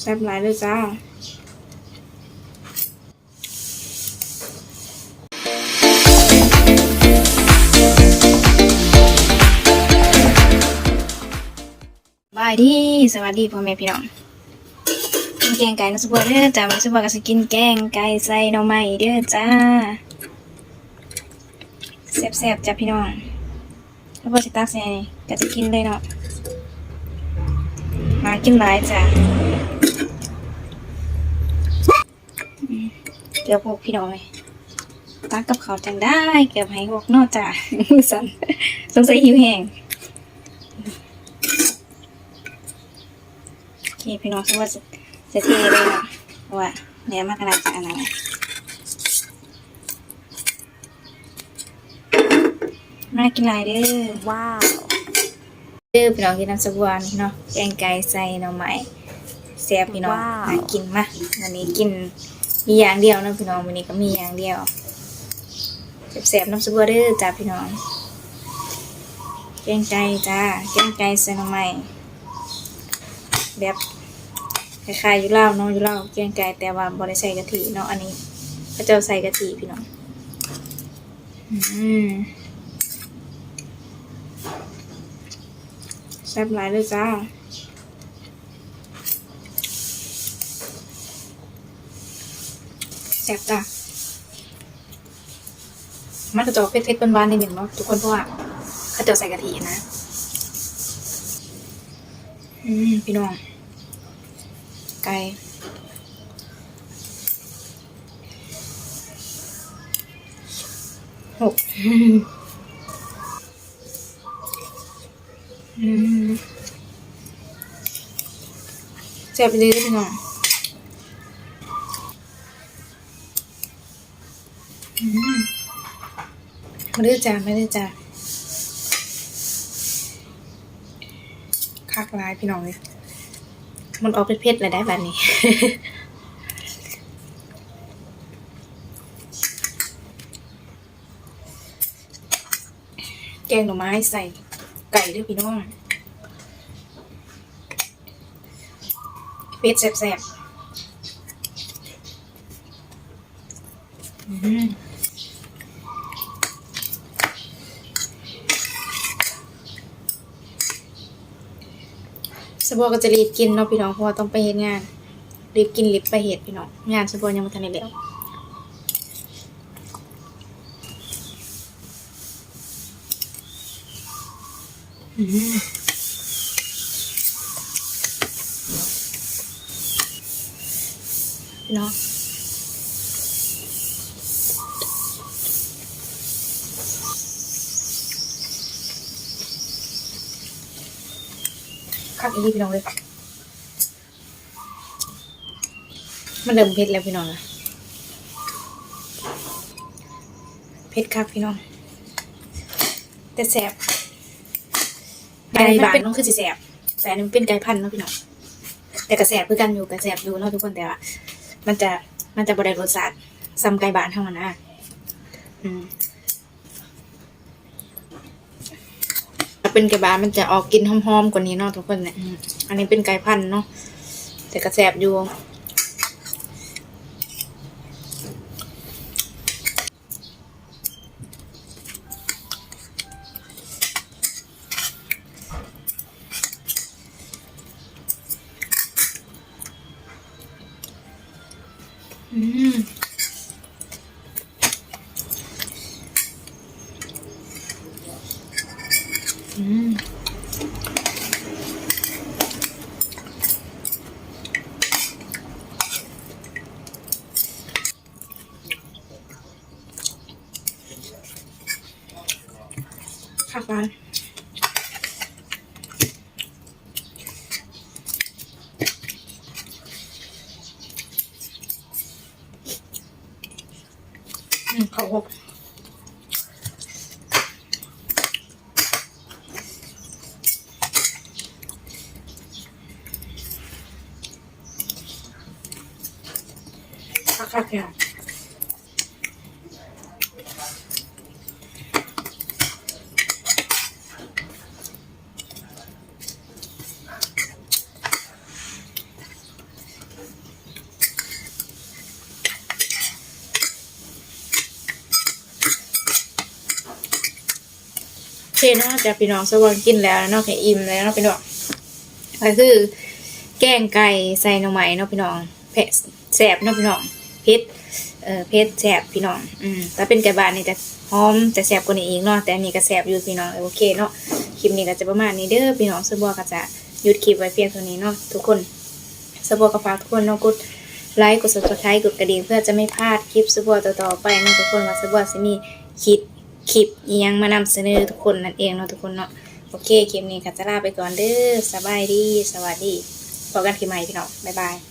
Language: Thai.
แซ่บหลายเลยจ้าบายดีสวัสดีพ่อแม่พี่น้องกินแกงไก่น้ำซุปเด้อจ้าน้ำซุปก็สกินแกงไก่ใส่หน่อไม้เด้อจ้าแซ่บๆจ้าพี่น้องแล้วพอสิตักใส่ก็จะกินเลยเนาะมากินหลายจ้าอืม เดี๋ยวพวกพี่น้องเลยตักกับเขาวจังได้ เกือบให้พวกนอกจ้ามือสั่นสงสัยหิวแห้งโอเคพี่น้องคิดว่าจะจะเทเลยเนาะเพราะว่าเนื้อมากขนาดจะอันนั้นนะน่ากินหลายเด้อว้าวเด้อพี่น้องกินน้ำสกวนเนาะแกงไก่ใส่หน่อไม้แซ่บพี่น้องน่ากินมากวันนี้กิน มีอย่างเดียวนะพี่น้องวันนี้ก็มีอย่างเดียวแซ่บๆน้ำสกวนเด้อจ้าพี่น้อง แกงไก่จ้า แกงไก่ใส่หน่อไม้แบบคล้ายๆยู่เล่าเนาะอยู่เล่าแกงไก่แต่ว่าบ่ได้ใส่กะทิเนาะอันนี้เขาจ้าใส่กะทิพี่น้อง อืมแซ่บหลายเลยจ้า ซ่บจ้ามันจะจอเผ็ดๆหวานๆนิดหนึ่งเนาะทุกคนเพราะว่าเขาจะใส่กะทินะ อืมพี่น้อง ไก่หกอืมแซ่บไปเลยด้อพี่น้องอืมไม่ได้จ้าไม่ได้จ้าคักร้ายพี่น้องเลยมันออกเผ็ดๆเลยได้แบบนี้แกงหน่อไม้ใส่ไก่ด้วยพี่น้องเผ็ดแซ่บๆ สบัวก็จะรีบกินเนาะพี่น้องเพราะว่าต้องไปเฮ็ดงานรีบกินรีบไปเฮ็ดพี่น้องงานสบัวยังไม่ทันได้แล้วอืมพี่น้อง คักอีกพี่น้องเลยมันเริ่มเผ็ดแล้วพี่น้องนะเผ็ดคักพี่น้อง แต่แสบไก่บ้านน้องคือสิแสบแต่อันนี้มันเป็นไก่พันธุ์เนาะพี่น้องแต่กระแสบคือกันอยู่กระแสบอยู่เนาะทุกคนแต่ว่ามันจะมันจะบริรสชาติซ้ำไก่บ้านเท่านั้นนะอืมถ้า เป็นไก่บ้านมันจะออกกลินหอมๆกว่านี้เนาะทุกคนเนี่ยอืมอันนี้เป็นไก่พันธุ์เนาะแต่กระแสบอยู่อืม อืมค่ะกันอืมเขาหก คักเนี่ยคเนาะจะพี่น้องสวรรค์กินแล้วเนาะแากอิ่มแล้วเนาะพี่น้องก็คือ แกงไก่ใส่หน่อไม้เนาะพี่น้องแผะแสบเนาะพี่น้อง เผ็ดเอ่อเผ็ดแสบพี่น้องอืมถ้าเป็นไก่บ้านนี่จะหอมจะแสบกว่านี้อีกเนาะแต่อันนี้ก็แสบอยู่พี่น้องโอเคเนาะคลิปนี้ก็จะประมาณนี้เด้อพี่น้องสบัวก็จะหยุดคลิปไว้เพียงเท่านี้เนาะทุกคนสบัวก็ฝากทุกคนเนาะกดไลค์กด subscribe กดกระดิ่งเพื่อจะไม่พลาดคลิปสบัวต่อๆไปเนาะทุกคนว่าสบัวจะมีคลิปคลิปยังมานำเสนอทุกคนนั่นเองเนาะทุกคนเนาะโอเคคลิปนี้ก็จะลาไปก่อนเด้อสบายดีสวัสดีพบกันคลิปใหม่พี่น้องบ๊ายบาย